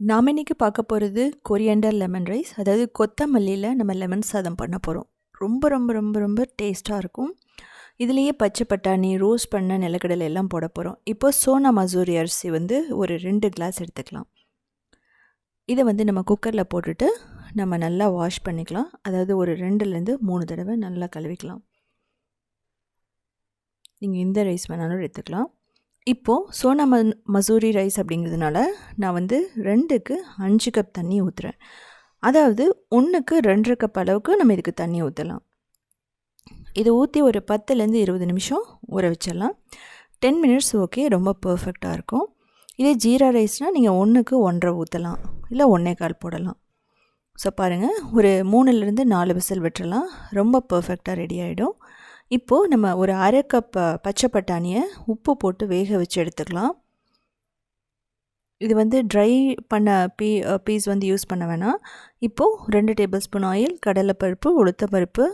நாம் இன்றைக்கி பார்க்க போகிறது கொரியண்டர் லெமன் ரைஸ் அதாவது கொத்தமல்லியில் நம்ம லெமன் சாதம் பண்ண போகிறோம் ரொம்ப ரொம்ப ரொம்ப ரொம்ப டேஸ்ட்டாக இருக்கும். இதுலேயே பச்சை பட்டாணி ரோஸ் பண்ண நிலக்கடலை எல்லாம் போட போகிறோம் இப்போ சோனா மசூரி அரிசி வந்து ஒரு ரெண்டு கிளாஸ் எடுத்துக்கலாம். இதை வந்து நம்ம குக்கரில் போட்டுட்டு நம்ம நல்லா வாஷ் பண்ணிக்கலாம். அதாவது ஒரு ரெண்டுலேருந்து மூணு தடவை நல்லா கழுவிக்கலாம். நீங்கள் எந்த ரைஸ் வேணாலும் எடுத்துக்கலாம். இப்போது சோனா ம மசூரி ரைஸ் அப்படிங்கிறதுனால நான் வந்து ரெண்டுக்கு அஞ்சு கப் தண்ணி ஊற்றுறேன் அதாவது ஒன்றுக்கு ரெண்டரை கப் அளவுக்கு நம்ம இதுக்கு தண்ணி ஊற்றலாம் இதை ஊற்றி ஒரு பத்துலேருந்து இருபது நிமிஷம் ஊற வச்சிடலாம். டென் மினிட்ஸ் ஓகே ரொம்ப பர்ஃபெக்டாக இருக்கும். இதே ஜீரா ரைஸ்னால் நீங்கள் ஒன்றுக்கு ஒன்றரை ஊற்றலாம் இல்லை ஒன்றே கால் போடலாம். ஸோ பாருங்கள் ஒரு மூணுலேருந்து நாலு விசில் விட்டுறலாம். ரொம்ப பர்ஃபெக்டாக ரெடி ஆகிடும் இப்போது நம்ம ஒரு அரை கப் பச்சை பட்டாணியை உப்பு போட்டு வேக வச்சு எடுத்துக்கலாம். இது வந்து ட்ரை பண்ண பீ பீஸ் வந்து யூஸ் பண்ண வேணாம். இப்போது ரெண்டு டேபிள் ஸ்பூன் ஆயில் கடலைப்பருப்பு உளுத்தப்பருப்பு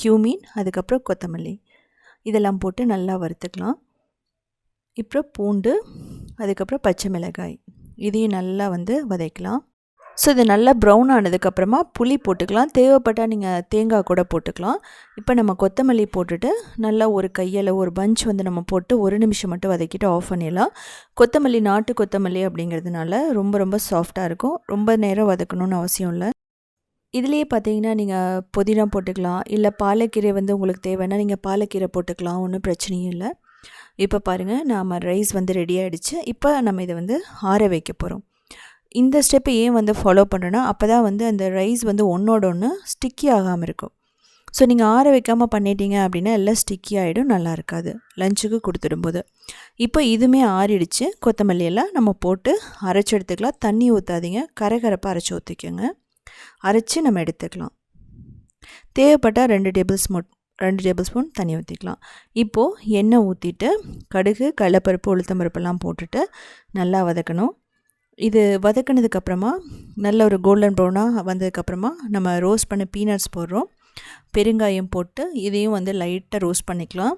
க்யூமீன் அதுக்கப்புறம் கொத்தமல்லி. இதெல்லாம் போட்டு நல்லா வறுத்துக்கலாம். இப்போ பூண்டு அதுக்கப்புறம் பச்சை மிளகாய். இதையும் நல்லா வந்து வதைக்கலாம். ஸோ இது நல்லா ப்ரௌன் ஆனதுக்கப்புறமா புளி போட்டுக்கலாம். தேவைப்பட்டால் நீங்கள் தேங்காய் கூட போட்டுக்கலாம். இப்போ நம்ம கொத்தமல்லி போட்டுட்டு நல்லா ஒரு கையில் ஒரு பஞ்ச் வந்து நம்ம போட்டு ஒரு நிமிஷம் மட்டும் வதக்கிட்டு ஆஃப் பண்ணிடலாம். கொத்தமல்லி நாட்டு கொத்தமல்லி அப்படிங்கிறதுனால ரொம்ப ரொம்ப சாஃப்டாக இருக்கும். ரொம்ப நேரம் வதக்கணும்னு அவசியம் இல்லை. இதுலேயே பார்த்தீங்கன்னா நீங்கள் புதினா போட்டுக்கலாம். இல்லை பாலக்கீரை வந்து உங்களுக்கு தேவைன்னா நீங்கள் பாலக்கீரை போட்டுக்கலாம். ஒன்றும் பிரச்சனையும் இல்லை. இப்போ பாருங்கள் நாம் ரைஸ் வந்து ரெடி ஆகிடுச்சு இப்போ நம்ம இதை வந்து ஆற வைக்க போகிறோம் இந்த ஸ்டெப்பை ஏன் வந்து ஃபாலோ பண்ணுறேன்னா அப்போ தான் வந்து அந்த ரைஸ் வந்து ஒன்றோட ஒன்று ஸ்டிக்கி ஆகாமல் இருக்கும். ஸோ நீங்கள் ஆற வைக்காமல் பண்ணிட்டீங்க அப்படின்னா எல்லாம் ஸ்டிக்கி ஆகிடும் நல்லா இருக்காது. லஞ்சுக்கு கொடுத்துடும்போது. இப்போ இதுவுமே ஆறிடுச்சு. கொத்தமல்லி எல்லாம் நம்ம போட்டு அரைச்சி எடுத்துக்கலாம். தண்ணி ஊற்றாதீங்க கரகரப்பாக அரைச்சி ஊற்றிக்கோங்க அரைச்சி நம்ம எடுத்துக்கலாம். தேவைப்பட்டால் ரெண்டு டேபிள் ஸ்பூன் ரெண்டு டேபிள் ஸ்பூன் தண்ணி ஊற்றிக்கலாம் இப்போது எண்ணெய் ஊற்றிட்டு கடுகு கடலப்பருப்பு உளுத்தம்பருப்பெல்லாம் போட்டுட்டு நல்லா வதக்கணும். இது வதக்கினதுக்கப்புறமா நல்ல ஒரு கோல்டன் ப்ரௌனாக வந்ததுக்கப்புறமா நம்ம ரோஸ்ட் பண்ண பீனட்ஸ் போடுறோம். பெருங்காயம் போட்டு இதையும் வந்து லைட்டாக ரோஸ்ட் பண்ணிக்கலாம்.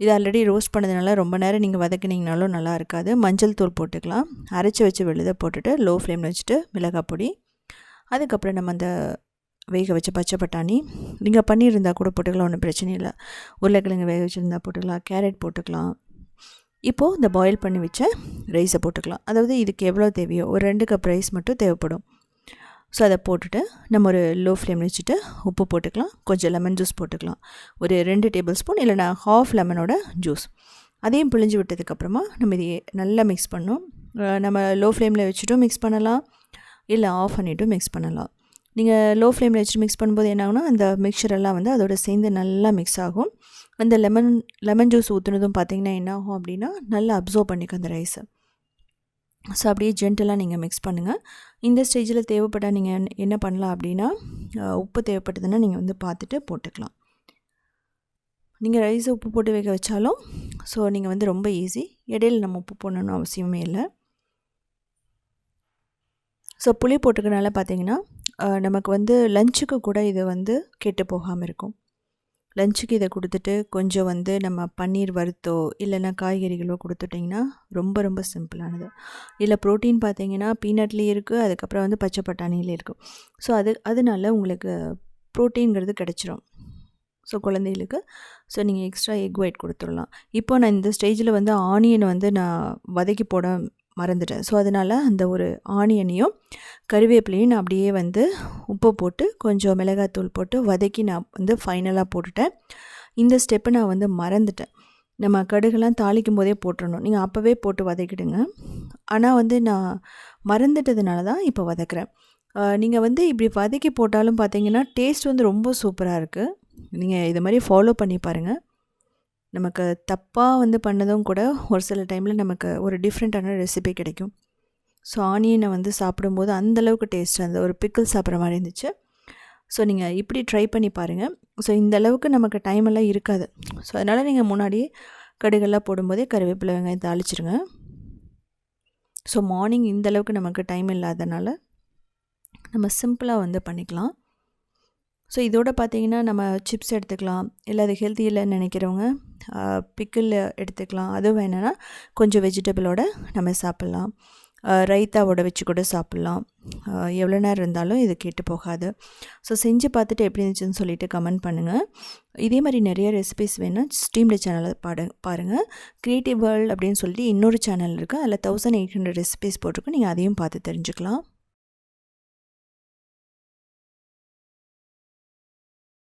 இது ஆல்ரெடி ரோஸ்ட் பண்ணதுனால ரொம்ப நேரம் நீங்கள் வதக்கினீங்கனாலும் நல்லா இருக்காது. மஞ்சள் தூள் போட்டுக்கலாம். அரைச்சி வச்சு விழுத போட்டுட்டு லோ ஃப்ளேமில் வச்சுட்டு மிளகாய் பொடி. அதுக்கப்புறம் நம்ம அந்த வேக வச்ச பச்சை பட்டாணி. நீங்கள் பண்ணியிருந்தால் கூட போட்டுக்கலாம் ஒன்றும் பிரச்சனை இல்லை. உருளைக்கிழங்கு வேக வச்சுருந்தா போட்டுக்கலாம் கேரட் போட்டுக்கலாம். இப்போது இந்த பாயில் பண்ணி வச்ச ரைஸை போட்டுக்கலாம். அதாவது இதுக்கு எவ்வளோ தேவையோ ஒரு ரெண்டு கப் ரைஸ் மட்டும் தேவைப்படும். ஸோ அதை போட்டுட்டு நம்ம ஒரு லோ ஃப்ளேம் வச்சுட்டு உப்பு போட்டுக்கலாம். கொஞ்சம் லெமன் ஜூஸ் போட்டுக்கலாம். ஒரு ரெண்டு டேபிள் ஸ்பூன் இல்லைனா ஹாஃப் லெமனோட ஜூஸ் அதையும் பிழிஞ்சு விட்டதுக்கப்புறமா நம்ம இதையே நல்லா மிக்ஸ் பண்ணோம் நம்ம லோ ஃப்ளேமில் வச்சுட்டும் மிக்ஸ் பண்ணலாம். இல்லை ஆஃப் பண்ணிவிட்டும் மிக்ஸ் பண்ணலாம். நீங்கள் லோ ஃப்ளேமில் வச்சுட்டு மிக்ஸ் பண்ணும்போது என்ன ஆகுனா அந்த மிக்சரெல்லாம் வந்து அதோட சேர்ந்து நல்லா மிக்ஸ் ஆகும். அந்த லெமன் லெமன் ஜூஸ் ஊற்றுனதும் பார்த்திங்கன்னா என்ன ஆகும் அப்படின்னா நல்லா அப்சர்வ் பண்ணிக்கும் அந்த ரைஸை ஸோ அப்படியே ஜென்டலாக நீங்கள் மிக்ஸ் பண்ணுங்கள் இந்த ஸ்டேஜில் தேவைப்பட்டால் நீங்கள் என்ன பண்ணலாம் அப்படின்னா உப்பு தேவைப்பட்டதுன்னா நீங்கள் வந்து பார்த்துட்டு போட்டுக்கலாம். நீங்கள் ரைஸை உப்பு போட்டு வேக வச்சாலும் ஸோ நீங்கள் வந்து ரொம்ப ஈஸி இடையில நம்ம உப்பு போடணும்னு அவசியமே இல்லை. ஸோ புளி போட்டுக்கனால பார்த்தீங்கன்னா நமக்கு வந்து லஞ்சுக்கு கூட இது வந்து கெட்டு போகாமல் இருக்கும். லஞ்சுக்கு இதை கொடுத்துட்டு கொஞ்சம் வந்து நம்ம பன்னீர் வறுத்தோ இல்லைன்னா காய்கறிகளோ கொடுத்துட்டிங்கன்னா ரொம்ப ரொம்ப சிம்பிளானது இதில் ப்ரோட்டீன் பார்த்தீங்கன்னா பீனட்லேயும் இருக்குது அதுக்கப்புறம் வந்து பச்சை பட்டாணியிலே இருக்குது ஸோ அது அதனால உங்களுக்கு ப்ரோட்டீன்கிறது கிடச்சிரும். ஸோ குழந்தைகளுக்கு. ஸோ நீங்கள் எக்ஸ்ட்ரா எக் ஒயிட் கொடுத்துடலாம். இப்போ நான் இந்த ஸ்டேஜில் வந்து ஆனியனை வந்து நான் வதக்கி போட மறந்துட்டேன். ஸோ அதனால் அந்த ஒரு ஆனியனையும் கருவேப்பிலையும் நான் அப்படியே வந்து உப்பு போட்டு கொஞ்சம் மிளகாத்தூள் போட்டு வதக்கி நான் வந்து ஃபைனலாக போட்டுட்டேன். இந்த ஸ்டெப்பை நான் வந்து மறந்துட்டேன். நம்ம கடுகெல்லாம் தாளிக்கும் போதே போட்டுடணும் நீங்கள் அப்போவே போட்டு வதக்கிடுங்க. ஆனால் வந்து நான் மறந்துட்டதுனால தான் இப்போ வதக்குறேன். நீங்கள் வந்து இப்படி வதக்கி போட்டாலும் பார்த்தீங்கன்னா டேஸ்ட் வந்து ரொம்ப சூப்பராக இருக்குது நீங்கள் இது மாதிரி ஃபாலோ பண்ணி பாருங்கள் நமக்கு தப்பாக வந்து பண்ணதும் கூட ஒரு சில டைமில் நமக்கு ஒரு டிஃப்ரெண்ட்டான ரெசிபி கிடைக்கும். ஸோ ஆனியனை வந்து சாப்பிடும்போது அந்தளவுக்கு டேஸ்ட் அந்த ஒரு பிக்கிள் சாப்பிட்ற மாதிரி இருந்துச்சு. ஸோ நீங்கள் இப்படி ட்ரை பண்ணி பாருங்கள் ஸோ இந்த அளவுக்கு நமக்கு டைம் எல்லாம் இருக்காது. ஸோ அதனால் நீங்கள் முன்னாடியே கடுகெல்லாம் போடும்போதே கருவேப்பிலை வெங்காயம் தாளிச்சிருங்க. ஸோ மார்னிங் இந்த அளவுக்கு நமக்கு டைம் இல்லாதனால நம்ம சிம்பிளாக வந்து பண்ணிக்கலாம். ஸோ இதோட பார்த்தீங்கன்னா நம்ம சிப்ஸ் எடுத்துக்கலாம். இல்லை அது ஹெல்த்தி இல்லைன்னு நினைக்கிறவங்க பிக்கிள் எடுத்துக்கலாம். அதுவும் வேணும்னா கொஞ்சம் வெஜிடபிளோட நம்ம சாப்பிட்லாம். ரைத்தாவோட வச்சு கூட சாப்பிட்லாம். எவ்வளோ நேரம் இருந்தாலும் இது கெட்டு போகாது. ஸோ செஞ்சு பார்த்துட்டு எப்படி இருந்துச்சுன்னு சொல்லிட்டு கமெண்ட் பண்ணுங்கள் இதே மாதிரி நிறைய ரெசிபிஸ் வேணும் ஸ்ட்ரீம்டு சேனலை பாடு பாருங்கள் க்ரியேட்டிவ் வேர்ல்ட் அப்படின்னு சொல்லிட்டு இன்னொரு சேனல் இருக்குது அதில் தௌசண்ட் எயிட் ஹண்ட்ரட் ரெசிபிஸ் போட்டிருக்கோம். நீங்கள் அதையும் பார்த்து தெரிஞ்சுக்கலாம்.